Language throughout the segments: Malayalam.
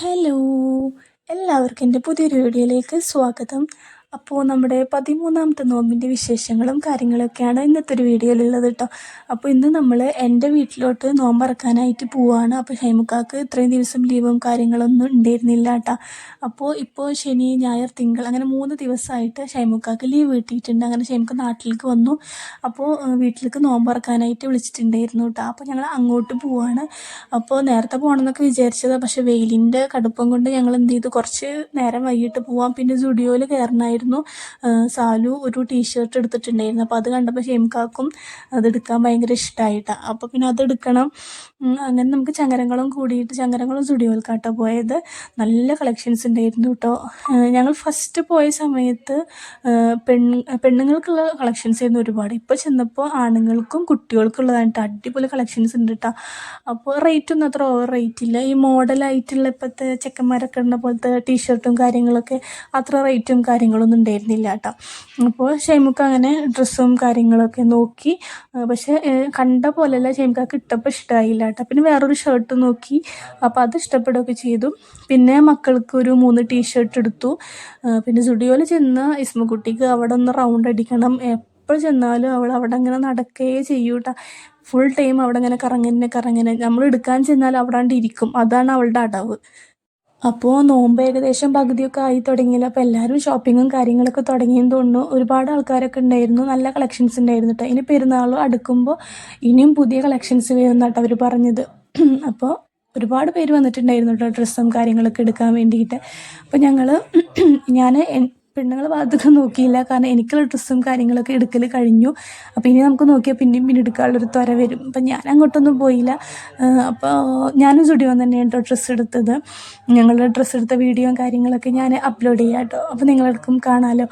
ഹലോ എല്ലാവർക്കും എന്റെ പുതിയൊരു വീഡിയോയിലേക്ക് സ്വാഗതം. അപ്പോൾ നമ്മുടെ പതിമൂന്നാമത്തെ നോമ്പിന്റെ വിശേഷങ്ങളും കാര്യങ്ങളൊക്കെയാണ് ഇന്നത്തെ ഒരു വീഡിയോയിലുള്ളത് കേട്ടോ അപ്പോൾ ഇന്ന് നമ്മൾ എന്റെ വീട്ടിലോട്ട് നോമ്പറക്കാനായിട്ട് പോവുകയാണ് അപ്പോൾ ഷൈമുക്കാക്ക് ഇത്രയും ദിവസം ലീവും കാര്യങ്ങളൊന്നും ഉണ്ടായിരുന്നില്ല കേട്ടോ അപ്പോൾ ഇപ്പോൾ ശനി ഞായർ തിങ്കൾ അങ്ങനെ മൂന്ന് ദിവസമായിട്ട് ഷൈമുക്കാക്ക് ലീവ് കിട്ടിയിട്ടുണ്ട്. അങ്ങനെ ഷൈമുക്ക് നാട്ടിലേക്ക് വന്നു. അപ്പോൾ വീട്ടിലേക്ക് നോമ്പറക്കാനായിട്ട് വിളിച്ചിട്ടുണ്ടായിരുന്നു കേട്ടോ അപ്പോൾ ഞങ്ങൾ അങ്ങോട്ട് പോവുകയാണ് അപ്പോൾ നേരത്തെ പോകണമെന്നൊക്കെ വിചാരിച്ചതാണ് പക്ഷേ വെയിലിന്റെ കടുപ്പം കൊണ്ട് ഞങ്ങൾ എന്ത് ചെയ്തു? കുറച്ച് നേരം വൈകിട്ട് പോവാം. പിന്നെ സ്റ്റുഡിയോയിൽ കയറണമായിരുന്നു സാലു ഒരു ടീഷർട്ട് എടുത്തിട്ടുണ്ടായിരുന്നു. അപ്പോൾ അത് കണ്ടപ്പോൾ ഷെയിംകാക്കും അതെടുക്കാൻ ഭയങ്കര ഇഷ്ടമായിട്ടാണ് അപ്പോൾ പിന്നെ അതെടുക്കണം അങ്ങനെ നമുക്ക് ചങ്ങരങ്ങളും കൂടിയിട്ട് ചങ്ങരങ്ങളും സ്റ്റുഡിയോയിൽക്കാട്ടോ പോയത്. നല്ല കളക്ഷൻസ് ഉണ്ടായിരുന്നു കേട്ടോ ഞങ്ങൾ ഫസ്റ്റ് പോയ സമയത്ത് പെൺ പെണ്ണുങ്ങൾക്കുള്ള കളക്ഷൻസ് ആയിരുന്നു ഒരുപാട്. ഇപ്പോൾ ചെന്നപ്പോൾ ആണുങ്ങൾക്കും കുട്ടികൾക്കുള്ളതാണ് കേട്ടോ അടിപൊളി കളക്ഷൻസ് ഉണ്ട് കേട്ടോ അപ്പോൾ റേറ്റ് ഒന്നും അത്ര ഓവർ റേറ്റ് ഇല്ല. ഈ മോഡലായിട്ടുള്ള ഇപ്പോഴത്തെ ചെക്കന്മാരൊക്കെ ഉള്ള പോലത്തെ ടീഷർട്ടും കാര്യങ്ങളൊക്കെ അത്ര റേറ്റും കാര്യങ്ങളൊന്നും ഉണ്ടായിരുന്നില്ല കേട്ടോ. അപ്പോൾ ഷെയ്മുക്ക് അങ്ങനെ ഡ്രസ്സും കാര്യങ്ങളൊക്കെ നോക്കി പക്ഷെ കണ്ട പോലെയല്ല ഷെയ്മുക്കാക്ക് ഇട്ടപ്പോൾ ഇഷ്ടമായില്ല കേട്ടോ. പിന്നെ വേറൊരു ഷർട്ട് നോക്കി അപ്പോൾ അത് ഇഷ്ടപ്പെടുകയൊക്കെ ചെയ്തു. പിന്നെ മക്കൾക്ക് ഒരു മൂന്ന് ടീഷർട്ട് എടുത്തു. പിന്നെ സ്റ്റുഡിയോയിൽ ചെന്ന് ഇസ്മക്കുട്ടിക്ക് അവിടെ ഒന്ന് റൗണ്ട് അടിക്കണം. എപ്പോൾ ചെന്നാലും അവൾ അവിടെ അങ്ങനെ നടക്കുകയേ ചെയ്യൂട്ടാ ഫുൾ ടൈം അവിടെ ഇങ്ങനെ കറങ്ങനെ കറങ്ങനെ നമ്മൾ എടുക്കാൻ ചെന്നാൽ അവിടെ ഇരിക്കും. അതാണ് അവളുടെ അടവ്. അപ്പോൾ നോമ്പ് ഏകദേശം പകുതിയൊക്കെ ആയി തുടങ്ങിയല്ലോ. അപ്പോൾ എല്ലാവരും ഷോപ്പിങ്ങും കാര്യങ്ങളൊക്കെ തുടങ്ങിയെന്ന് തോന്നുന്നു. ഒരുപാട് ആൾക്കാരൊക്കെ ഉണ്ടായിരുന്നു. നല്ല കളക്ഷൻസ് ഉണ്ടായിരുന്നു കേട്ടോ ഇനി പെരുന്നാളും അടുക്കുമ്പോൾ ഇനിയും പുതിയ കളക്ഷൻസ് വരുന്ന കേട്ടോ അവർ പറഞ്ഞത്. അപ്പോൾ ഒരുപാട് പേര് വന്നിട്ടുണ്ടായിരുന്നു കേട്ടോ ഡ്രസ്സും കാര്യങ്ങളൊക്കെ എടുക്കാൻ വേണ്ടിയിട്ട്. അപ്പോൾ ഞങ്ങൾ ഞാൻ പെണ്ണുങ്ങൾ ഭാഗത്തൊക്കെ നോക്കിയില്ല. കാരണം എനിക്കുള്ള ഡ്രസ്സും കാര്യങ്ങളൊക്കെ എടുക്കൽ കഴിഞ്ഞു. അപ്പോൾ ഇനി നമുക്ക് നോക്കിയാൽ പിന്നെയും പിന്നെ എടുക്കാനുള്ളൊരു ത്വര വരും. അപ്പം ഞാൻ അങ്ങോട്ടൊന്നും പോയില്ല. അപ്പോൾ ഞാനും സ്റ്റുഡിയോ തന്നെയാണ് കേട്ടോ ഡ്രസ്സ് എടുത്തത്. ഞങ്ങളുടെ ഡ്രസ്സ് എടുത്ത വീഡിയോയും കാര്യങ്ങളൊക്കെ ഞാൻ അപ്ലോഡ് ചെയ്യാം കേട്ടോ അപ്പോൾ നിങ്ങളെടുക്കും കാണാമല്ലോ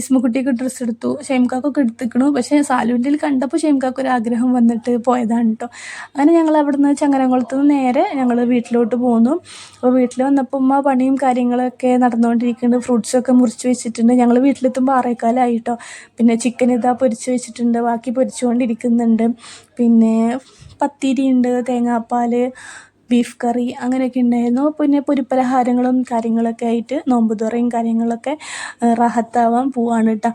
ഇസ്മുക്കുട്ടിക്ക് ഡ്രസ്സ് എടുത്തു. ഷെയ്ംകാക്കൊക്കെ എടുത്തിക്കണു. പക്ഷേ സാലുവിന്റെ കണ്ടപ്പോൾ ഷെയ്ംകാക്ക് ഒരു ആഗ്രഹം വന്നിട്ട് പോയതാണ് കേട്ടോ അങ്ങനെ ഞങ്ങൾ അവിടുന്ന് ചങ്ങനംകുളത്ത് നിന്ന് നേരെ ഞങ്ങൾ വീട്ടിലോട്ട് പോന്നു. അപ്പോൾ വീട്ടിൽ വന്നപ്പോൾ ഉമ്മ പണിയും കാര്യങ്ങളൊക്കെ നടന്നുകൊണ്ടിരിക്കുന്നുണ്ട് ഫ്രൂട്ട്സൊക്കെ മുറിച്ച് വെച്ചിട്ടുണ്ട്. ഞങ്ങൾ വീട്ടിലെത്തുമ്പോൾ ആറേക്കാലായി കേട്ടോ പിന്നെ ചിക്കൻ ഇതാ പൊരിച്ച് വെച്ചിട്ടുണ്ട്. ബാക്കി പൊരിച്ചുകൊണ്ടിരിക്കുന്നുണ്ട് പിന്നെ പത്തിരി ഉണ്ട് തേങ്ങാപ്പാൽ ബീഫ് കറി അങ്ങനെയൊക്കെ ഉണ്ടായിരുന്നു. പിന്നെ പൊരിപ്പലഹാരങ്ങളും കാര്യങ്ങളൊക്കെ ആയിട്ട് നോമ്പ് തുറയും കാര്യങ്ങളൊക്കെ റഹത്താവാൻ പോവാണ് കേട്ടോ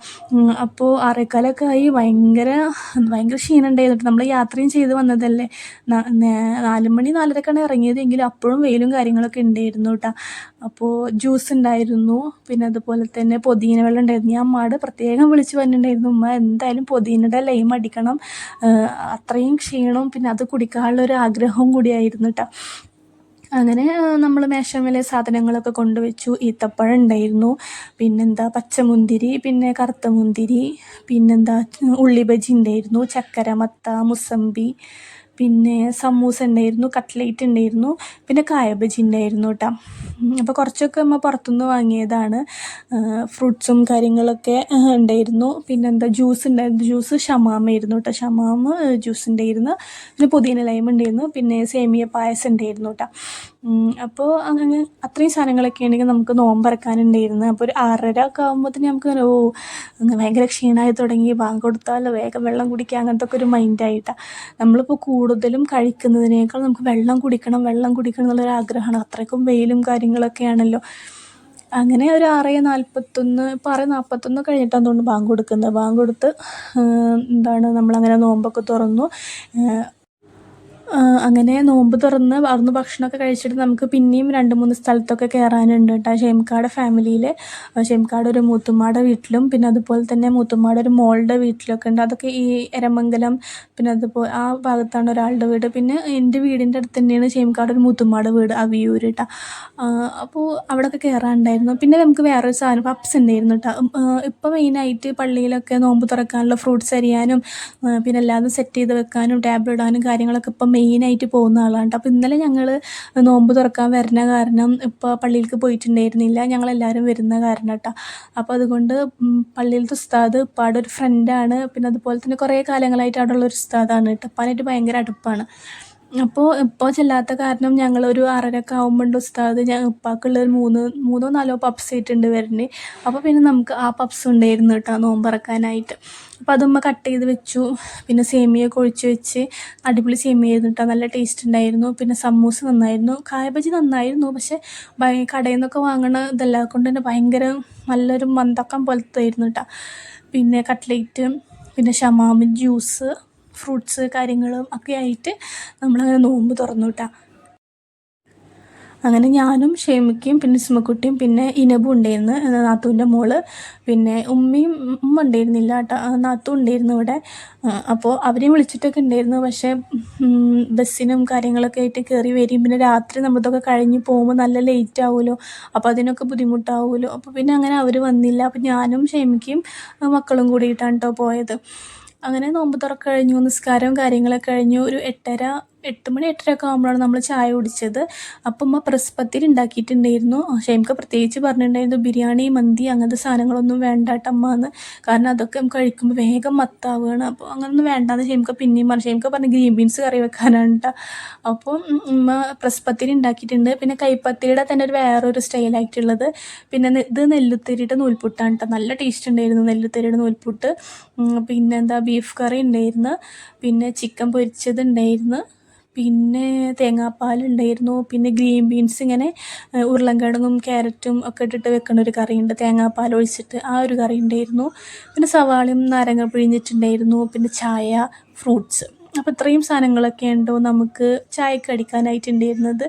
അപ്പോൾ ആറേക്കാലൊക്കെ ആയി ഭയങ്കര ഭയങ്കര ക്ഷീണം ഉണ്ടായിരുന്നു നമ്മൾ യാത്രയും ചെയ്ത് വന്നതല്ലേ. നാല് മണി നാലരക്കാണ് ഇറങ്ങിയത്. എങ്കിലും അപ്പോഴും വെയിലും കാര്യങ്ങളൊക്കെ ഉണ്ടായിരുന്നു കേട്ടോ അപ്പോൾ ജ്യൂസ് ഉണ്ടായിരുന്നു. പിന്നെ അതുപോലെ തന്നെ പൊതിന വെള്ളം ഉണ്ടായിരുന്നു. ഞാൻ അമ്മയോട് പ്രത്യേകം വിളിച്ച് പറഞ്ഞിട്ടുണ്ടായിരുന്നു ഉമ്മ എന്തായാലും പൊതിനയുടെ ലൈം അടിക്കണം. അത്രയും ക്ഷീണവും പിന്നെ അത് കുടിക്കാനുള്ള ഒരു ആഗ്രഹവും കൂടിയായിരുന്നു കേട്ടോ അങ്ങനെ നമ്മൾ മേശമേലെ സാധനങ്ങളൊക്കെ കൊണ്ടുവച്ചു. ഈത്തപ്പഴം ഉണ്ടായിരുന്നു. പിന്നെന്താ പച്ചമുന്തിരി പിന്നെ കറുത്ത മുന്തിരി പിന്നെന്താ ഉള്ളിബജി ഉണ്ടായിരുന്നു. ചക്കര മത്ത മുസമ്പി പിന്നെ സമൂസ ഉണ്ടായിരുന്നു കട്ട്ലേറ്റ് ഉണ്ടായിരുന്നു പിന്നെ കായബജി ഉണ്ടായിരുന്നു കേട്ടോ അപ്പോൾ കുറച്ചൊക്കെ നമ്മൾ പുറത്തുനിന്ന് വാങ്ങിയതാണ്. ഫ്രൂട്ട്സും കാര്യങ്ങളൊക്കെ ഉണ്ടായിരുന്നു. പിന്നെ എന്താ ജ്യൂസ് ഉണ്ടായിരുന്നു. ജ്യൂസ് ഷമാമായിരുന്നു കേട്ടോ ഷമാമ ജ്യൂസ് ഉണ്ടായിരുന്നു. പിന്നെ പുതിന ലൈം ഉണ്ടായിരുന്നു. പിന്നെ സേമിയ പായസം ഉണ്ടായിരുന്നു കേട്ടോ അപ്പോൾ അങ്ങനെ അത്രയും സാധനങ്ങളൊക്കെ ഉണ്ടെങ്കിൽ നമുക്ക് നോമ്പറക്കാനുണ്ടായിരുന്നു. അപ്പോൾ ഒരു ആറര ഒക്കെ ആകുമ്പോഴത്തേന് നമുക്ക് ഓ ഭയങ്കര ക്ഷീണമായി തുടങ്ങി. ബാങ്ക് കൊടുത്താലോ വേഗം വെള്ളം കുടിക്കുക അങ്ങനത്തെ ഒക്കെ ഒരു മൈൻഡായിട്ടാണ് നമ്മളിപ്പോൾ കൂടുതലും കഴിക്കുന്നതിനേക്കാൾ നമുക്ക് വെള്ളം കുടിക്കണം വെള്ളം കുടിക്കണം എന്നുള്ളൊരു ആഗ്രഹമാണ്. അത്രയ്ക്കും വെയിലും കാര്യങ്ങളൊക്കെ ആണല്ലോ. അങ്ങനെ ഒരു ആറ് നാൽപ്പത്തൊന്ന് ഇപ്പോൾ ആറ് നാൽപ്പത്തൊന്ന് കഴിഞ്ഞിട്ടാണ് തോന്നുന്നു ബാങ്ക് കൊടുക്കുന്നത്. ബാങ്ക് കൊടുത്ത് എന്താണ് നമ്മളങ്ങനെ നോമ്പൊക്കെ തുറന്നു. അങ്ങനെ നോമ്പ് തുറന്ന് അവിടുന്ന് ഭക്ഷണമൊക്കെ കഴിച്ചിട്ട് നമുക്ക് പിന്നെയും രണ്ട് മൂന്ന് സ്ഥലത്തൊക്കെ കയറാനുണ്ട് കേട്ടോ. ഷേംകാട് ഫാമിലിയിൽ ഷേംകാട് ഒരു മൂത്തുമ്മാടെ വീട്ടിലും പിന്നെ അതുപോലെ തന്നെ മൂത്തുമ്മാടെ ഒരു മോളുടെ വീട്ടിലൊക്കെ ഉണ്ട്. അതൊക്കെ ഈ എരമംഗലം പിന്നെ അതുപോലെ ആ ഭാഗത്താണ് ഒരാളുടെ വീട്. പിന്നെ എന്റെ വീടിന്റെ അടുത്ത് തന്നെയാണ് ഷേംകാട് ഒരു മൂത്തുമ്മാടെ വീട് അവിയൂർ കേട്ടോ. അപ്പോൾ അവിടെയൊക്കെ കയറാനുണ്ടായിരുന്നു പിന്നെ നമുക്ക് വേറൊരു സാധനം പപ്സ് ഉണ്ടായിരുന്നു കേട്ടോ. ഇപ്പോൾ മെയിനായിട്ട് പള്ളിയിലൊക്കെ നോമ്പ് തുറക്കാനുള്ള ഫ്രൂട്ട്സ് അരിയാനും പിന്നെ എല്ലാതും സെറ്റ് ചെയ്ത് വെക്കാനും ടാബ് ഇടാനും കാര്യങ്ങളൊക്കെ ഇപ്പം മെയിനായിട്ട് പോകുന്ന ആളാണ്. അപ്പോൾ ഇന്നലെ ഞങ്ങൾ നോമ്പ് തുറക്കാൻ വരുന്ന കാരണം ഇപ്പോൾ പള്ളിയിലേക്ക് പോയിട്ടുണ്ടായിരുന്നില്ല. ഞങ്ങളെല്ലാവരും വരുന്ന കാരണം കേട്ടോ അപ്പോൾ അതുകൊണ്ട് പള്ളിയിലത്തെ ഉസ്താദ് ഉപ്പാടെ ഒരു ഫ്രണ്ടാണ് പിന്നെ അതുപോലെ തന്നെ കുറേ കാലങ്ങളായിട്ട് അവിടെ ഒരു ഉസ്താദാണ് കേട്ടോ അപ്പാനായിട്ട് ഭയങ്കര അടുപ്പാണ്. അപ്പോൾ ഇപ്പോൾ ചെല്ലാത്ത കാരണം ഞങ്ങളൊരു ആറരയൊക്കെ ആകുമ്പോണ്ട് ഉസ്താദ് ഞാൻ ഉപ്പാക്കുള്ളൊരു മൂന്ന് മൂന്നോ നാലോ പപ്സ് ആയിട്ടുണ്ട് വരുന്നത് അപ്പോൾ പിന്നെ നമുക്ക് ആ പപ്സ് ഉണ്ടായിരുന്നു കേട്ടോ നോമ്പറക്കാനായിട്ട്. അപ്പോൾ അതുമ്മ കട്ട് ചെയ്ത് വെച്ചു. പിന്നെ സേമിയൊക്കെ ഒഴിച്ച് വെച്ച് അടിപൊളി സേമിയ ആയിരുന്നു കേട്ടോ. നല്ല ടേസ്റ്റ് ഉണ്ടായിരുന്നു. പിന്നെ സമൂസ നന്നായിരുന്നു. കായബജി നന്നായിരുന്നു. പക്ഷേ കടയിൽ നിന്നൊക്കെ വാങ്ങണ ഇതെല്ലാം കൊണ്ട് തന്നെ ഭയങ്കര നല്ലൊരു മന്തക്കം പോലത്തെ ആയിരുന്നു കേട്ടോ. പിന്നെ കട്ട്ലേറ്റ് പിന്നെ ഷമാമിൻ ജ്യൂസ് ഫ്രൂട്ട്സ് കാര്യങ്ങളും ഒക്കെ ആയിട്ട് നമ്മളങ്ങനെ നോമ്പ് തുറന്നു അങ്ങനെ ഞാനും ഷേമിക്കയും പിന്നെ സിമക്കുട്ടിയും പിന്നെ ഇനബും ഉണ്ടായിരുന്നു. നാത്തൂന്റെ മോൾ പിന്നെ ഉമ്മയും ഉമ്മ ഉണ്ടായിരുന്നില്ല കേട്ടോ നാത്തു ഉണ്ടായിരുന്നു ഇവിടെ. അപ്പോൾ അവരെയും വിളിച്ചിട്ടൊക്കെ ഉണ്ടായിരുന്നു. പക്ഷേ ബസ്സിനും കാര്യങ്ങളൊക്കെ ആയിട്ട് കയറി വരും പിന്നെ രാത്രി നമ്മളിതൊക്കെ കഴിഞ്ഞ് പോകുമ്പോൾ നല്ല ലേറ്റ് ആവുമല്ലോ. അപ്പോൾ അതിനൊക്കെ ബുദ്ധിമുട്ടാവുമല്ലോ. അപ്പോൾ പിന്നെ അങ്ങനെ അവർ വന്നില്ല. അപ്പോൾ ഞാനും ഷേമിക്കയും മക്കളും കൂടിയിട്ടാണ് കേട്ടോ പോയത്. അങ്ങനെ നോമ്പ് തുറക്കഴിഞ്ഞു നിസ്കാരവും കാര്യങ്ങളൊക്കെ കഴിഞ്ഞു ഒരു എട്ടര എട്ട് മണി എട്ടരയൊക്കെ ആകുമ്പോഴാണ് നമ്മൾ ചായ കുടിച്ചത്. അപ്പം അമ്മ പ്രസ്പത്തിൽ ഉണ്ടാക്കിയിട്ടുണ്ടായിരുന്നു ഷെയ്മക്ക് പ്രത്യേകിച്ച് പറഞ്ഞിട്ടുണ്ടായിരുന്നു ബിരിയാണി മന്തി അങ്ങനത്തെ സാധനങ്ങളൊന്നും വേണ്ട അമ്മ എന്ന്. കാരണം അതൊക്കെ നമുക്ക് കഴിക്കുമ്പോൾ വേഗം മത്താവുകയാണ് അപ്പോൾ അങ്ങനൊന്നും വേണ്ടാന്ന് ഷെയ്മക്ക് പിന്നെയും പറഞ്ഞു. ഷെയ്മക്ക് പറഞ്ഞ് ഗ്രീൻ ബീൻസ് കറി വെക്കാനാണ് കേട്ടോ അപ്പം ഉമ്മ പ്രസ്പത്തിൽ ഉണ്ടാക്കിയിട്ടുണ്ട് പിന്നെ കൈപ്പത്തിരിയുടെ തന്നെ ഒരു വേറൊരു സ്റ്റൈലായിട്ടുള്ളത് പിന്നെ ഇത് നെല്ലുത്തിരിയുടെ നൂൽപുട്ടാണ് കേട്ടോ നല്ല ടേസ്റ്റ് ഉണ്ടായിരുന്നു നെല്ലുത്തിരിയുടെ നൂൽപുട്ട്. പിന്നെ എന്താ ബീഫ് കറി ഉണ്ടായിരുന്നു. പിന്നെ ചിക്കൻ പൊരിച്ചത് ഉണ്ടായിരുന്നു. പിന്നെ തേങ്ങാപ്പാലുണ്ടായിരുന്നു പിന്നെ ഗ്രീൻ ബീൻസ് ഇങ്ങനെ ഉരുളൻകിഴങ്ങും ക്യാരറ്റും ഒക്കെ ഇട്ടിട്ട് വെക്കുന്ന ഒരു കറിയുണ്ട്. തേങ്ങാപ്പാൽ ഒഴിച്ചിട്ട് ആ ഒരു കറി ഉണ്ടായിരുന്നു. പിന്നെ സവാളയും നാരങ്ങ പിഴിഞ്ഞിട്ടുണ്ടായിരുന്നു. പിന്നെ ചായ ഫ്രൂട്ട്സ്. അപ്പോൾ ഇത്രയും സാധനങ്ങളൊക്കെ ഉണ്ടോ നമുക്ക് ചായക്ക് അടിക്കാനായിട്ടുണ്ടായിരുന്നത്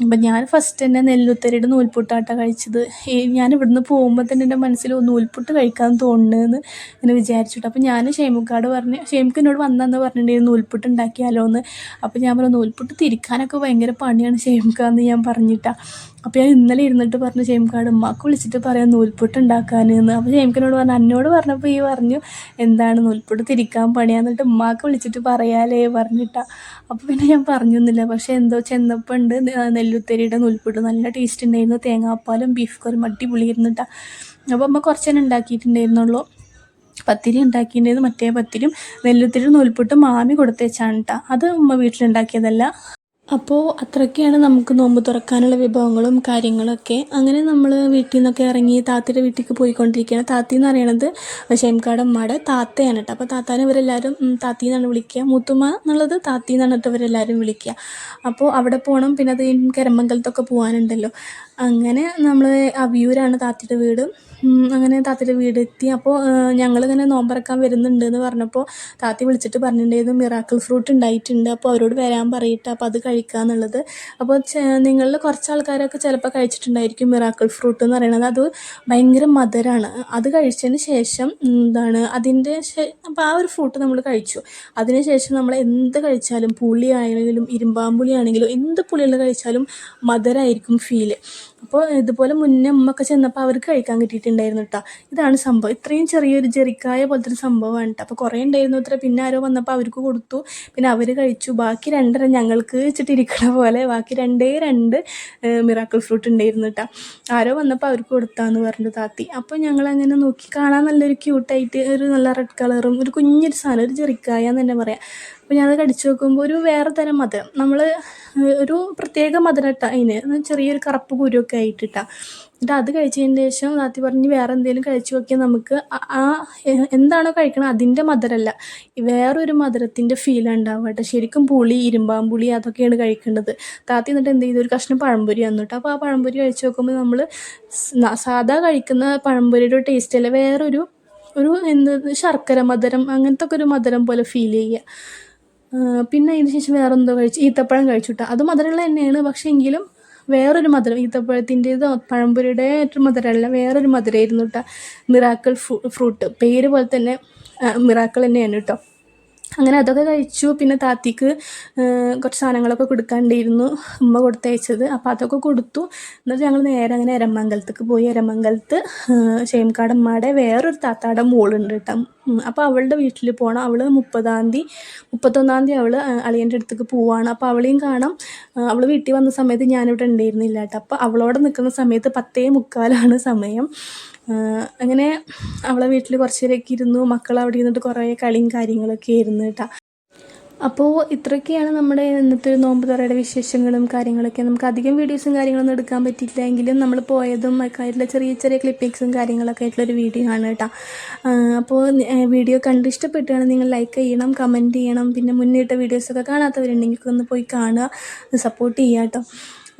അപ്പം ഞാൻ ഫസ്റ്റ് തന്നെ നെല്ലുത്തരയുടെ നൂൽപുട്ടാട്ട കഴിച്ചത്. ഈ ഞാൻ ഇവിടുന്ന് പോകുമ്പോൾ തന്നെ എന്റെ മനസ്സിൽ നൂൽപുട്ട് കഴിക്കാൻ തോന്നുന്നതെന്ന് ഇങ്ങനെ വിചാരിച്ചിട്ട്. അപ്പം ഞാൻ ഷെയ്മുക്കാട് പറഞ്ഞ് ഷെയ്മുക്ക് എന്നോട് വന്നെന്ന് പറഞ്ഞിട്ടുണ്ടെങ്കിൽ നൂൽപുട്ട് ഉണ്ടാക്കിയാലോ എന്ന്? അപ്പം ഞാൻ പറഞ്ഞു നൂൽപുട്ട് തിരിക്കാനൊക്കെ ഭയങ്കര പണിയാണ് ഷെയ്മുക്കാന്ന് ഞാൻ പറഞ്ഞിട്ടാണ് അപ്പോൾ ഞാൻ ഇന്നലെ ഇരുന്നിട്ട് പറഞ്ഞു ഷെയ്മുക്കാട് ഉമ്മാക്ക് വിളിച്ചിട്ട് പറയാം നൂൽപുട്ട് ഉണ്ടാക്കാനെന്ന് അപ്പോൾ ഷെയ്മുക്കിനോട് പറഞ്ഞു എന്നോട് പറഞ്ഞപ്പോൾ ഈ പറഞ്ഞു എന്താണ് നൂൽപുട്ട് തിരിക്കാൻ പണിയാന്നിട്ട് ഉമ്മാക്ക് വിളിച്ചിട്ട് പറയാലേ പറഞ്ഞിട്ടാ. അപ്പോൾ പിന്നെ ഞാൻ പറഞ്ഞൊന്നുമില്ല. പക്ഷേ എന്തോ ചെന്നപ്പോൾ ഉണ്ട് നെല്ലുത്തരിയുടെ നൂൽപുട്ട് നല്ല ടേസ്റ്റ് ഉണ്ടായിരുന്നു. തേങ്ങാപ്പാലും ബീഫ് കറിയും അടിപൊളിയായിരുന്നു കേട്ടോ അപ്പോൾ അമ്മ കുറച്ച് തന്നെ ഉണ്ടാക്കിയിട്ടുണ്ടായിരുന്നുള്ളൂ. പത്തിരി ഉണ്ടാക്കിയിട്ടുണ്ടായിരുന്നു. മറ്റേ പത്തിരിയും നെല്ലുത്തിരി നൂൽപുട്ട് മാമി കൊടുത്തേച്ചാണ് കേട്ടോ അത് ഉമ്മ വീട്ടിലുണ്ടാക്കിയതല്ല. അപ്പോൾ അത്രയൊക്കെയാണ് നമുക്ക് നോമ്പ് തുറക്കാനുള്ള വിഭവങ്ങളും കാര്യങ്ങളൊക്കെ അങ്ങനെ നമ്മൾ വീട്ടിൽ നിന്നൊക്കെ ഇറങ്ങി താത്തയുടെ വീട്ടിലേക്ക് പോയിക്കൊണ്ടിരിക്കുകയാണ്. താത്തി എന്ന് പറയണത് ഷെംകാട് അമ്മയുടെ താത്തയാണ് കേട്ടോ. അപ്പോൾ താത്താനെ ഇവരെല്ലാവരും താത്തി എന്നാണ് വിളിക്കുക. മൂത്തുമ്മ എന്നുള്ളത് താത്തി എന്നാണ് കേട്ടോ ഇവരെല്ലാവരും വിളിക്കുക. അപ്പോൾ അവിടെ പോകണം പിന്നെ അത് കരമംഗലത്തൊക്കെ പോകാനുണ്ടല്ലോ അങ്ങനെ നമ്മൾ അവിയൂരാണ് താത്തിയുടെ വീട്. അങ്ങനെ താത്തയുടെ വീടെത്തി അപ്പോൾ ഞങ്ങൾ ഞങ്ങളിങ്ങനെ നോമ്പറക്കാൻ വരുന്നുണ്ട് എന്ന് പറഞ്ഞപ്പോൾ താത്തി വിളിച്ചിട്ട് പറഞ്ഞിട്ടുണ്ടായിരുന്നു മിറാക്കിൾ ഫ്രൂട്ട് ഉണ്ടായിട്ടുണ്ട്. അപ്പോൾ അവരോട് വരാൻ പറയിട്ട്. അപ്പോൾ അത് കഴിക്കുക എന്നുള്ളത്. അപ്പോൾ നിങ്ങളിൽ കുറച്ച് ആൾക്കാരൊക്കെ ചിലപ്പോൾ കഴിച്ചിട്ടുണ്ടായിരിക്കും മിറാക്കിൾ ഫ്രൂട്ട് എന്ന് പറയുന്നത്. അത് ഭയങ്കര മധുരമാണ് അത് കഴിച്ചതിന് ശേഷം എന്താണ് അതിന്റെ അപ്പോൾ ആ ഒരു ഫ്രൂട്ട് നമ്മൾ കഴിച്ചു. അതിന് ശേഷം നമ്മൾ എന്ത് കഴിച്ചാലും പുളി ആണെങ്കിലും ഇരുമ്പാമ്പുളി ആണെങ്കിലും എന്ത് പുളികൾ കഴിച്ചാലും മധുരമായിരിക്കും ഫീൽ അപ്പോൾ ഇതുപോലെ മുന്നേ അമ്മൊക്കെ ചെന്നപ്പോൾ അവർക്ക് കഴിക്കാൻ കിട്ടിയിട്ടുണ്ടായിരുന്നു കേട്ടോ. ഇതാണ് സംഭവം. ഇത്രയും ചെറിയൊരു ജെറിക്കായ പോലത്തെ ഒരു സംഭവമാണ് കേട്ടോ. അപ്പോൾ കുറേ ഉണ്ടായിരുന്നു അത്ര. പിന്നെ ആരോ വന്നപ്പോൾ അവർക്ക് കൊടുത്തു. പിന്നെ അവർ കഴിച്ചു. ബാക്കി രണ്ടര ഞങ്ങൾക്ക് വെച്ചിട്ടിരിക്കണ പോലെ ബാക്കി രണ്ടേ രണ്ട് മിറാക്കിൾ ഫ്രൂട്ട് ഉണ്ടായിരുന്നു കേട്ടോ ആരോ വന്നപ്പോൾ അവർക്ക് കൊടുത്താന്ന് പറഞ്ഞു താത്തി. അപ്പോൾ ഞങ്ങൾ അങ്ങനെ നോക്കി കാണാൻ നല്ലൊരു ക്യൂട്ടായിട്ട് ഒരു നല്ല റെഡ് കളറും ഒരു കുഞ്ഞൊരു സാധനം ഒരു ചെറിക്കായ എന്ന് തന്നെ പറയാം. അപ്പോൾ ഞാനത് കടിച്ചു നോക്കുമ്പോൾ ഒരു വേറെ തരം മധുരം. നമ്മൾ ഒരു പ്രത്യേക മധുരം ഇട്ട അതിന് ചെറിയൊരു കറുപ്പ് കുരുവൊക്കെ ആയിട്ടിട്ടാ എന്നിട്ട് അത് കഴിച്ചതിന് ശേഷം താത്തി പറഞ്ഞ് വേറെ എന്തെങ്കിലും കഴിച്ചു നോക്കിയാൽ നമുക്ക് ആ എന്താണോ കഴിക്കണത് അതിന്റെ മധുരമല്ല വേറൊരു മധുരത്തിന്റെ ഫീൽ ഉണ്ടാവുക കേട്ടോ. ശരിക്കും പുളി ഇരുമ്പാമ്പുളി അതൊക്കെയാണ് കഴിക്കേണ്ടത്. താത്തി എന്നിട്ട് എന്ത് ചെയ്തു? ഒരു കഷ്ണം പഴംപൊരി വന്നു കേട്ടോ. അപ്പോൾ ആ പഴംപൊരി കഴിച്ച് നോക്കുമ്പോൾ നമ്മൾ സാധാ കഴിക്കുന്ന പഴംപൊരിയുടെ ടേസ്റ്റ് അല്ല. വേറൊരു ഒരു എന്ത് ശർക്കര മധുരം അങ്ങനത്തെ ഒക്കെ ഒരു മധുരം പോലെ ഫീൽ ചെയ്യുക. പിന്നെ അതിന് ശേഷം വേറെ എന്തോ കഴിച്ചു? ഈത്തപ്പഴം കഴിച്ചു കേട്ടോ. അത് മധുരമുള്ള തന്നെയാണ് പക്ഷേ എങ്കിലും വേറൊരു മധുരം ഈത്തപ്പഴത്തിന്റെതോ പഴംപൊരിയുടെ ഏറ്റവും മധുരമല്ല വേറൊരു മധുരമായിരുന്നു കേട്ടോ മിറാക്കിൾ ഫ്രൂട്ട്. പേര് പോലെ തന്നെ മിറാക്കിൾ തന്നെയാണ് കേട്ടോ അങ്ങനെ അതൊക്കെ കഴിച്ചു. പിന്നെ താത്തിക്ക് കുറച്ച് സാധനങ്ങളൊക്കെ കൊടുക്കാണ്ടായിരുന്നു ഉമ്മ കൊടുത്തയച്ചത്. അപ്പോൾ അതൊക്കെ കൊടുത്തു. എന്നിട്ട് ഞങ്ങൾ നേരെ അങ്ങനെ എരമംഗലത്തേക്ക് പോയി. എരമംഗലത്ത് ഷെയിംകാടമ്മയുടെ വേറൊരു താത്താടെ മോളുണ്ട് കേട്ടോ അപ്പോൾ അവളുടെ വീട്ടിൽ പോകണം അവൾ മുപ്പതാം തീയതി മുപ്പത്തൊന്നാം തീയതി അവൾ അളിയന്റെ അടുത്തേക്ക് പോവാണ്. അപ്പോൾ അവളെയും കാണാം. അവൾ വീട്ടിൽ വന്ന സമയത്ത് ഞാനിവിടെ ഉണ്ടായിരുന്നില്ല കേട്ടോ. അപ്പോൾ അവളോടെ നിൽക്കുന്ന സമയത്ത് പത്തേ മുക്കാലാണ് സമയം. അങ്ങനെ അവളെ വീട്ടിൽ കുറച്ച് നേരമൊക്കെ ഇരുന്നു. മക്കൾ അവിടെ ഇരുന്നിട്ട് കുറേ കളിയും കാര്യങ്ങളൊക്കെ ആയിരുന്നു കേട്ടോ. അപ്പോൾ ഇത്രയൊക്കെയാണ് നമ്മുടെ ഇന്നത്തെ ഒരു നോമ്പ് തുറയുടെ വിശേഷങ്ങളും കാര്യങ്ങളൊക്കെ. നമുക്ക് അധികം വീഡിയോസും കാര്യങ്ങളൊന്നും എടുക്കാൻ പറ്റിയില്ല എങ്കിലും നമ്മൾ പോയതും ഒക്കെ ആയിട്ടുള്ള ചെറിയ ചെറിയ ക്ലിപ്പിങ്സും കാര്യങ്ങളൊക്കെ ആയിട്ടുള്ള ഒരു വീഡിയോ ആണ് കേട്ടോ. അപ്പോൾ വീഡിയോ കണ്ട് ഇഷ്ടപ്പെട്ടാണ് നിങ്ങൾ ലൈക്ക് ചെയ്യണം കമന്റ് ചെയ്യണം. പിന്നെ മുന്നിട്ട വീഡിയോസൊക്കെ കാണാത്തവരുണ്ടെങ്കിൽ ഒന്ന് പോയി കാണുക സപ്പോർട്ട് ചെയ്യുക കേട്ടോ.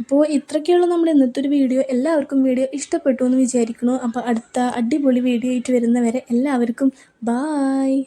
അപ്പോൾ ഇത്രയ്ക്കുള്ള നമ്മുടെ ഇന്നത്തെ ഒരു വീഡിയോ എല്ലാവർക്കും വീഡിയോ ഇഷ്ടപ്പെട്ടു എന്ന് വിചാരിക്കുന്നു. അപ്പോൾ അടുത്ത അടിപൊളി വീഡിയോ ആയിട്ട് വരുന്നവരെ എല്ലാവർക്കും ബായ്